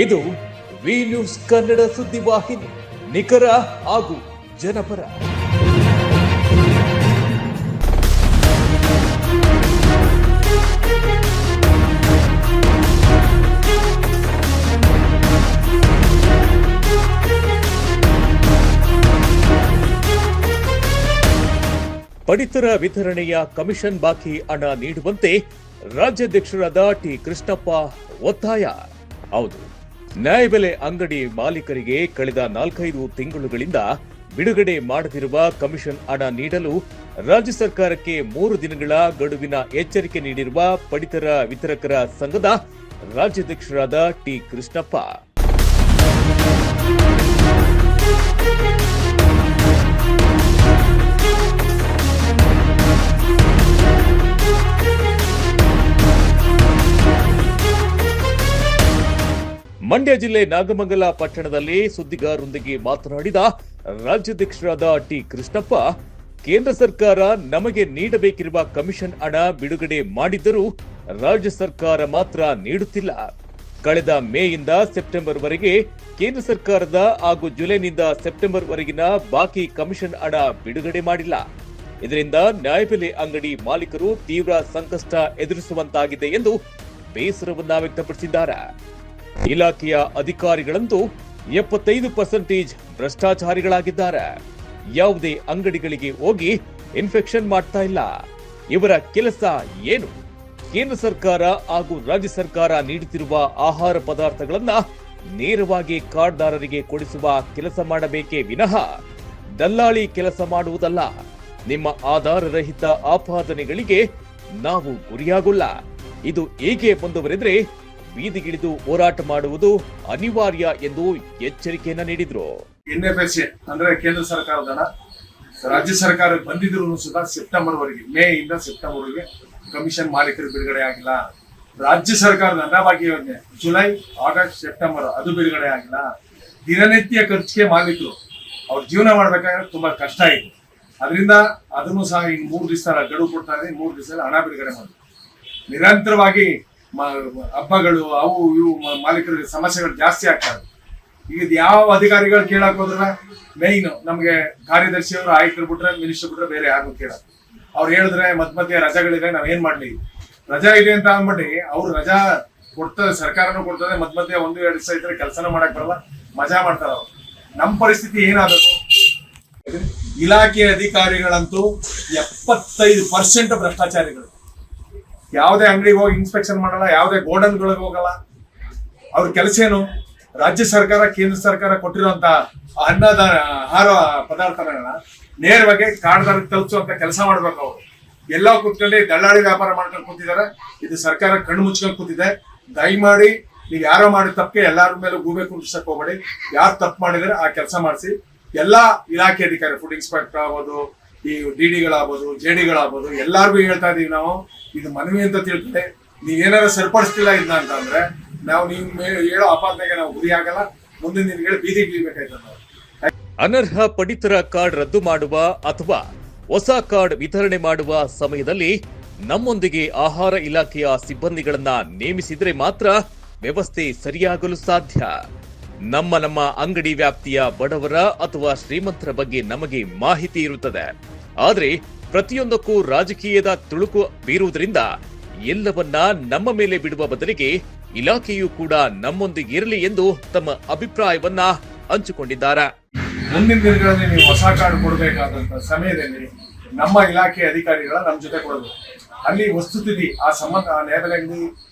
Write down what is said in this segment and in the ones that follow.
ಇದು V news Kannada ಸುದ್ದಿವಾಹಿನಿ ನಿಖರ ಹಾಗೂ ಜನಪರ. ಪಡಿತರ ವಿತರಣೆಯ ಕಮಿಷನ್ ಬಾಕಿ ಹಣ ನೀಡುವಂತೆ ರಾಜ್ಯಾಧ್ಯಕ್ಷರಾದ ಟಿ ಕೃಷ್ಣಪ್ಪ ಒತ್ತಾಯ. ಹೌದು. ನ್ಯಾಯಬೆಲೆ ಅಂಗಡಿ ಮಾಲೀಕರಿಗೆ ಕಳೆದ ನಾಲ್ಕೈದು ತಿಂಗಳುಗಳಿಂದ ಬಿಡುಗಡೆ ಮಾಡದಿರುವ ಕಮಿಷನ್ ಹಣ ನೀಡಲು ರಾಜ್ಯ ಸರ್ಕಾರಕ್ಕೆ ಮೂರು ದಿನಗಳ ಗಡುವಿನ ಎಚ್ಚರಿಕೆ ನೀಡಿರುವ ಪಡಿತರ ವಿತರಕರ ಸಂಘದ ರಾಜ್ಯಾಧ್ಯಕ್ಷರಾದ ಟಿ ಕೃಷ್ಣಪ್ಪ. ಮಂಡ್ಯ ಜಿಲ್ಲೆ ನಾಗಮಂಗಲ ಪಟ್ಟಣದಲ್ಲಿ ಸುದ್ದಿಗಾರರೊಂದಿಗೆ ಮಾತನಾಡಿದ ರಾಜ್ಯಾಧ್ಯಕ್ಷರಾದ ಟಿ ಕೃಷ್ಣಪ್ಪ, ಕೇಂದ್ರ ಸರ್ಕಾರ ನಮಗೆ ನೀಡಬೇಕಿರುವ ಕಮಿಷನ್ ಹಣ ಬಿಡುಗಡೆ ಮಾಡಿದ್ದರೂ ರಾಜ್ಯ ಸರ್ಕಾರ ಮಾತ್ರ ನೀಡುತ್ತಿಲ್ಲ. ಕಳೆದ ಮೇಯಿಂದ ಸೆಪ್ಟೆಂಬರ್ ವರೆಗೆ ಕೇಂದ್ರ ಸರ್ಕಾರದ ಹಾಗೂ ಜುಲೈನಿಂದ ಸೆಪ್ಟೆಂಬರ್ ವರೆಗಿನ ಬಾಕಿ ಕಮಿಷನ್ ಹಣ ಬಿಡುಗಡೆ ಮಾಡಿಲ್ಲ. ಇದರಿಂದ ನ್ಯಾಯಬೆಲೆ ಅಂಗಡಿ ಮಾಲೀಕರು ತೀವ್ರ ಸಂಕಷ್ಟ ಎದುರಿಸುವಂತಾಗಿದೆ ಎಂದು ಬೇಸರವನ್ನ ವ್ಯಕ್ತಪಡಿಸಿದ್ದಾರೆ. ಇಲಾಖೆಯ ಅಧಿಕಾರಿಗಳಂತೂ ಎಪ್ಪತ್ತೈದು ಪರ್ಸೆಂಟೇಜ್ ಭ್ರಷ್ಟಾಚಾರಿಗಳಾಗಿದ್ದಾರೆ. ಯಾವುದೇ ಅಂಗಡಿಗಳಿಗೆ ಹೋಗಿ ಇನ್ಫೆಕ್ಷನ್ ಮಾಡ್ತಾ ಇಲ್ಲ. ಇವರ ಕೆಲಸ ಏನು? ಕೇಂದ್ರ ಸರ್ಕಾರ ಹಾಗೂ ರಾಜ್ಯ ಸರ್ಕಾರ ನೀಡುತ್ತಿರುವ ಆಹಾರ ಪದಾರ್ಥಗಳನ್ನ ನೇರವಾಗಿ ಕಾರ್ಡ್ದಾರರಿಗೆ ಕೊಡಿಸುವ ಕೆಲಸ ಮಾಡಬೇಕೇ ವಿನಃ ದಲ್ಲಾಳಿ ಕೆಲಸ ಮಾಡುವುದಲ್ಲ. ನಿಮ್ಮ ಆಧಾರರಹಿತ ಆಪಾದನೆಗಳಿಗೆ ನಾವು ಗುರಿಯಾಗುಲ್ಲ. ಇದು ಹೇಗೆ ಮುಂದುವರೆದ್ರೆ ಬೀದಿಗಿಳಿದು ಹೋರಾಟ ಮಾಡುವುದು ಅನಿವಾರ್ಯ ಎಂದು ಎಚ್ಚರಿಕೆಯನ್ನ ನೀಡಿದ್ರು. ಎನ್ ಎಫ್ ಎಸ್ ಎ ಅಂದ್ರೆ ಕೇಂದ್ರ ಸರ್ಕಾರದ ಹಣ. ರಾಜ್ಯ ಸರ್ಕಾರ ಬಂದಿದ್ರು ಸಹ ಸೆಪ್ಟೆಂಬರ್ ವರೆಗೆ ಮೇ ಇಂದ ಸೆಪ್ಟೆಂಬರ್ ವರೆಗೆ ಕಮಿಷನ್ ಮಾಲೀಕರು ಬಿಡುಗಡೆ ಆಗಿಲ್ಲ. ರಾಜ್ಯ ಸರ್ಕಾರದ ಅನ್ನಭಾಗ್ಯ ಯೋಜನೆ, ಜುಲೈ, ಆಗಸ್ಟ್, ಸೆಪ್ಟೆಂಬರ್ ಅದು ಬಿಡುಗಡೆ ಆಗಿಲ್ಲ. ದಿನನಿತ್ಯ ಖರ್ಚಿಗೆ ಮಾಲೀಕರು ಅವ್ರ ಜೀವನ ಮಾಡ್ಬೇಕಾದ್ರೆ ತುಂಬಾ ಕಷ್ಟ ಇತ್ತು ಅದರಿಂದ ಅದನ್ನು ಸಹ ಈಗ ಮೂರು ದಿವಸ ಗಡುವು ಕೊಡ್ತಾ ಇದೆ ಮೂರು ದಿವಸ ಹಣ ಬಿಡುಗಡೆ ಮಾಡಿ. ನಿರಂತರವಾಗಿ ಹಬ್ಬಗಳು, ಅವು ಇವು ಮಾಲೀಕರ ಮಾಲೀಕರಿಗೆ ಸಮಸ್ಯೆಗಳು ಜಾಸ್ತಿ ಆಗ್ತವೆ. ಈಗ ಯಾವ ಅಧಿಕಾರಿಗಳು ಕೇಳಕ್ ಹೋದ್ರ ಮೇಯ್ನ್ ನಮ್ಗೆ ಕಾರ್ಯದರ್ಶಿಯವರು, ಆಯುಕ್ತರು ಬಿಟ್ರೆ ಮಿನಿಸ್ಟರ್ ಬಿಟ್ರೆ ಬೇರೆ ಯಾರು ಕೇಳ ಅವ್ರು ಹೇಳಿದ್ರೆ ಮತ್ ಮಧ್ಯೆ ರಜೆಗಳಿದೆ, ನಾವ್ ಏನ್ ಮಾಡ್ಲಿ? ರಜಾ ಇದೆ ಅಂತ ಅಂದ್ಬಿಟ್ಟು ಅವ್ರು ರಜಾ ಕೊಡ್ತದೆ ಸರ್ಕಾರನು ಕೊಡ್ತದೆ ಮತ್ ಮಧ್ಯೆ ಒಂದು, ಎರಡು ದಿವಸ ಇದ್ರೆ ಕೆಲಸನ ಮಾಡಕ್ ಬರಲ್ಲ, ಮಜಾ ಮಾಡ್ತಾರ ಅವ್ರು. ನಮ್ ಪರಿಸ್ಥಿತಿ ಏನಾದ್ರು ಇಲಾಖೆ ಅಧಿಕಾರಿಗಳಂತೂ ಎಪ್ಪತ್ತೈದು ಪರ್ಸೆಂಟ್ ಭ್ರಷ್ಟಾಚಾರಿಗಳು. ಯಾವುದೇ ಅಂಗಡಿಗೆ ಹೋಗಿ ಇನ್ಸ್ಪೆಕ್ಷನ್ ಮಾಡಲ್ಲ, ಯಾವುದೇ ಗೋಡನ್ಗಳಿಗೆ ಹೋಗಲ್ಲ. ಅವ್ರ ಕೆಲಸ ಏನು? ರಾಜ್ಯ ಸರ್ಕಾರ, ಕೇಂದ್ರ ಸರ್ಕಾರ ಕೊಟ್ಟಿರುವಂತ ಅನ್ನದ, ಆಹಾರ ಪದಾರ್ಥಗಳನ್ನ ನೇರವಾಗಿ ಕಾಡ್ದಾರಿಗೆ ತಲುಪಿಸುವಂತ ಕೆಲಸ ಮಾಡ್ಬೇಕು ಅವರು. ಎಲ್ಲ ಕೂತ್ಕೊಂಡು ದಳ್ಳಾಳಿ ವ್ಯಾಪಾರ ಮಾಡ್ಕೊಂಡು ಕೂತಿದ್ದಾರೆ. ಇದು ಸರ್ಕಾರ ಕಣ್ಣು ಮುಚ್ಕೊಂಡು ಕೂತಿದೆ. ದಯಮಾಡಿ ನೀವು ಯಾರೋ ಮಾಡಿದ ತಪ್ಪಿಗೆ ಎಲ್ಲಾರ ಮೇಲೆ ಗೂಬೆ ಕುಂಡಿಸಕ್ ಹೋಗ್ಬೇಡಿ. ಯಾರು ತಪ್ಪು ಮಾಡಿದರೆ ಆ ಕೆಲಸ ಮಾಡಿಸಿ. ಎಲ್ಲಾ ಇಲಾಖೆ ಅಧಿಕಾರಿ ಫುಡ್ ಇನ್ಸ್ಪೆಕ್ಟರ್ ಆಗ್ಬೋದು, ಈ ಡಿ ಡಿಗಳಾಗ್ಬೋದು ಜೆ ಡಿಗಳಾಗ್ಬೋದು ಎಲ್ಲರಿಗೂ ಹೇಳ್ತಾ ಇದೀವಿ ನಾವು. ಇದು ಮನವಿ ಅಂತ ತಿಳ್ಕೊಳ್ಳಿ ನೀವೇನಾದ್ರು ಸರಿಪಡಿಸ್ತಿಲ್ಲ ಇದನ್ನ ಅಂತ ಅಂದ್ರೆ ನಾವು ನಿಮ್ ಹೇಳೋ ಆಪಾದನೆಗೆ ನಾವು ಗುರಿ ಆಗಲ್ಲ. ಮುಂದಿನ ದಿನಗಳು ಬೀದಿಗೆ ಬೀಳ್ಬೇಕಾಯ್ತದ ಅನರ್ಹ ಪಡಿತರ ಕಾರ್ಡ್ ರದ್ದು ಮಾಡುವ ಅಥವಾ ಹೊಸ ಕಾರ್ಡ್ ವಿತರಣೆ ಮಾಡುವ ಸಮಯದಲ್ಲಿ ನಮ್ಮೊಂದಿಗೆ ಆಹಾರ ಇಲಾಖೆಯ ಸಿಬ್ಬಂದಿಗಳನ್ನ ನೇಮಿಸಿದ್ರೆ ಮಾತ್ರ ವ್ಯವಸ್ಥೆ ಸರಿಯಾಗಲು ಸಾಧ್ಯ. ನಮ್ಮ ನಮ್ಮ ಅಂಗಡಿ ವ್ಯಾಪ್ತಿಯ ಬಡವರ ಅಥವಾ ಶ್ರೀಮಂತರ ಬಗ್ಗೆ ನಮಗೆ ಮಾಹಿತಿ ಇರುತ್ತದೆ. ಆದ್ರೆ ಪ್ರತಿಯೊಂದಕ್ಕೂ ರಾಜಕೀಯದ ತುಳುಕು ಬೀರುವುದರಿಂದ ಎಲ್ಲವನ್ನ ನಮ್ಮ ಮೇಲೆ ಬಿಡುವ ಬದಲಿಗೆ ಇಲಾಖೆಯೂ ಕೂಡ ನಮ್ಮೊಂದಿಗೆ ಇರಲಿ ಎಂದು ತಮ್ಮ ಅಭಿಪ್ರಾಯವನ್ನ ಹಂಚಿಕೊಂಡಿದ್ದಾರೆ. ಮುಂದಿನ ದಿನಗಳಲ್ಲಿ ನೀವು ಹೊಸ ಕಾರ್ಡ್ ಕೊಡಬೇಕಾದಂತ ಸಮಯದಲ್ಲಿ ನಮ್ಮ ಇಲಾಖೆ ಅಧಿಕಾರಿಗಳ ನಮ್ಮ ಜೊತೆ ಕೊಡಬೇಕು ಅಲ್ಲಿ ವಸ್ತುಸ್ಥಿತಿ, ಆ ಸಂಬಂಧ, ಆ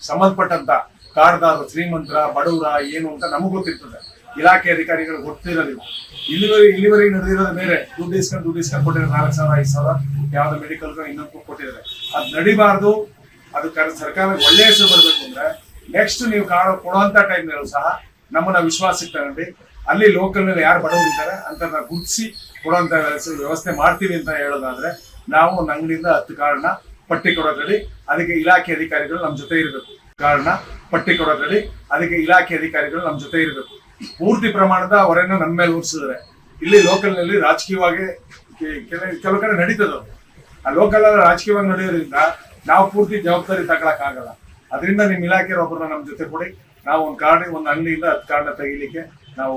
ಸಂಬಂಧಪಟ್ಟಂತ ಕಾರ್ಡ್ದಾರರು ಶ್ರೀಮಂತರ, ಬಡವರ, ಏನು ಅಂತ ನಮಗೆ ಗೊತ್ತಿರ್ತದೆ. ಇಲಾಖೆ ಅಧಿಕಾರಿಗಳು ಗೊತ್ತಿರೋದಿಲ್ಲ ಇಲ್ಲಿವರೆಗೆ ಇಲ್ಲಿವರೆಗೆ ನಡೆದಿರೋದು ಬೇರೆ. ದುಡ್ಡು ಇಸ್ಕೊಂಡು ದುಡ್ಡು ಇಸ್ಕೊಂಡು ಕೊಟ್ಟಿದ್ದಾರೆ ನಾಲ್ಕು ಸಾವಿರ, ಐದು ಸಾವಿರ ಯಾವ್ದು ಮೆಡಿಕಲ್ಗೂ ಇನ್ನೊಂದು ಕೊಟ್ಟಿದ್ದಾರೆ. ಅದು ನಡಿಬಾರ್ದು. ಅದು ಸರ್ಕಾರ ಸರ್ಕಾರಕ್ಕೆ ಒಳ್ಳೆ ಹೆಸರು ಬರ್ಬೇಕು ಅಂದ್ರೆ ನೆಕ್ಸ್ಟ್ ನೀವು ಕಾರ್ಡ್ ಕೊಡುವಂತ ಟೈಮ್ನಲ್ಲೂ ಸಹ ನಮ್ಮನ್ನ ವಿಶ್ವಾಸಕ್ಕೆ ತಗೊಂಡು ಅಲ್ಲಿ ಲೋಕಲ್ನಲ್ಲಿ ಯಾರು ಬಡವರಿದ್ದಾರೆ ಅಂತ ಗುರುತಿಸಿ ಕೊಡುವಂತ ವ್ಯವಸ್ಥೆ- ಮಾಡ್ತೀವಿ ಅಂತ ಹೇಳೋದಾದ್ರೆ ನಾವು ಒಂದು ಅಂಗಡಿಯಿಂದ ಹತ್ತು ಕಾರ್ಡ್ನ ಪಟ್ಟಿ ಕೊಡೋದ್ರಲ್ಲಿ ಅದಕ್ಕೆ ಇಲಾಖೆ ಅಧಿಕಾರಿಗಳು ನಮ್ಮ ಜೊತೆ ಇರಬೇಕು. ಕಾರ್ಡ್ನ ಪಟ್ಟಿ ಕೊಡೋದ್ರಲ್ಲಿ ಅದಕ್ಕೆ ಇಲಾಖೆ ಅಧಿಕಾರಿಗಳು ನಮ್ಮ ಜೊತೆ ಇರಬೇಕು. ಪೂರ್ತಿ ಪ್ರಮಾಣದ ಹೊರೆನ ನಮ್ಮ ಮೇಲೆ ಉರ್ಸಿದ್ರೆ. ಇಲ್ಲಿ ಲೋಕಲ್ನಲ್ಲಿ ರಾಜಕೀಯವಾಗಿ ಕೆಲವು ಕಡೆ ನಡೀತದ. ಆ ಲೋಕಲ್ ರಾಜಕೀಯವಾಗಿ ನಡೆಯೋದ್ರಿಂದ ನಾವು ಪೂರ್ತಿ ಜವಾಬ್ದಾರಿ ತಗೊಳಕ್ ಆಗಲ್ಲ ಅದರಿಂದ ನಿಮ್ಮ ಇಲಾಖೆ ಒಬ್ಬರನ್ನ ನಮ್ಮ ಜೊತೆ ಕೊಡಿ. ನಾವು ಒಂದು ಕಾರ್ಡ್ ಒಂದು ಅಂಗಡಿಯಿಂದ ಹತ್ತು ಕಾರ್ಡ್ನ ತೆಗಿಲಿಕ್ಕೆ ನಾವು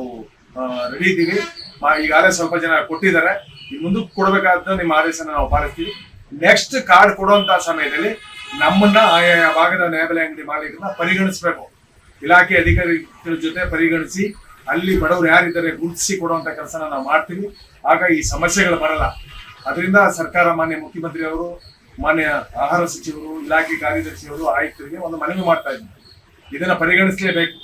ರೆಡಿ ಇದ್ದೀವಿ. ಈಗಾಗಲೇ ಸ್ವಲ್ಪ ಜನ ಕೊಟ್ಟಿದ್ದಾರೆ. ಈ ಮುಂದಕ್ಕೆ ಕೊಡಬೇಕಾದ ನಿಮ್ಮ ಆದೇಶನ ನಾವು ಪಾಲಿಸ್ತೀವಿ. ನೆಕ್ಸ್ಟ್ ಕಾರ್ಡ್ ಕೊಡುವಂತ ಸಮಯದಲ್ಲಿ ನಮ್ಮನ್ನ ಆಯಾ ಭಾಗದ ನ್ಯಾಯಾಲಯ ಅಂಗಡಿ ಮಾಲೀಕರನ್ನ ಪರಿಗಣಿಸಬೇಕು. ಇಲಾಖೆ ಅಧಿಕಾರಿಗಳ ಜೊತೆ ಪರಿಗಣಿಸಿ ಅಲ್ಲಿ ಬಡವರು ಯಾರಿದ್ದಾರೆ ಗುರುತಿಸಿ ಕೊಡುವಂತ ಕೆಲಸನ ನಾವು ಮಾಡ್ತೀವಿ. ಆಗ ಈ ಸಮಸ್ಯೆಗಳು ಬರಲ್ಲ. ಅದರಿಂದ ಸರ್ಕಾರ ಮಾನ್ಯ ಮುಖ್ಯಮಂತ್ರಿ ಅವರು, ಮಾನ್ಯ ಆಹಾರ ಸಚಿವರು, ಇಲಾಖೆ ಕಾರ್ಯದರ್ಶಿಯವರು, ಆಯುಕ್ತರಿಗೆ ಒಂದು ಮನವಿ ಮಾಡ್ತಾ ಇದ್ದಾರೆ. ಇದನ್ನ ಪರಿಗಣಿಸಲೇಬೇಕು.